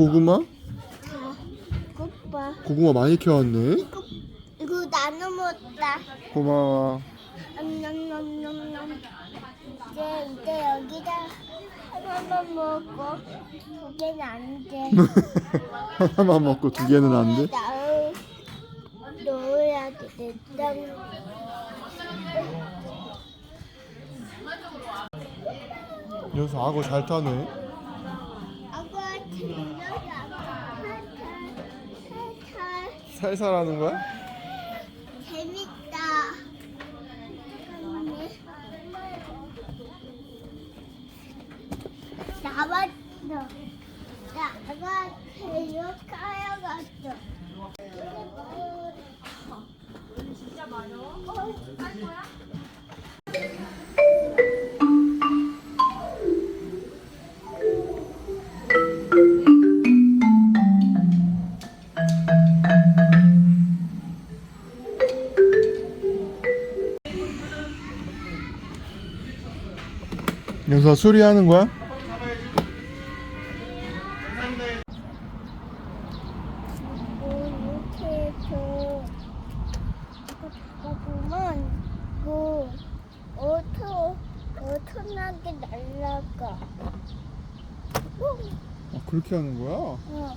고구마? 오빠 고구마 많이 키웠네. 이거 이거 나눠 먹었다. 고마워. 이제 이제 여기다 하나만 먹고 두 개는 안 돼. 하나만 먹고 두 개는 안 돼? 넣어 넣어야 돼. 일단 여기서 악어 잘 타네. 살살 살살 하는 거야? 재밌다. 나왔어. 나가 데려가야 갔어. 여 기서 수리하는 거야? 뭐 이렇게 이거 보면 날라가. 아, 그렇게 하는 거야? 어.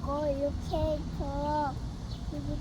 그거 이렇게 해서 이거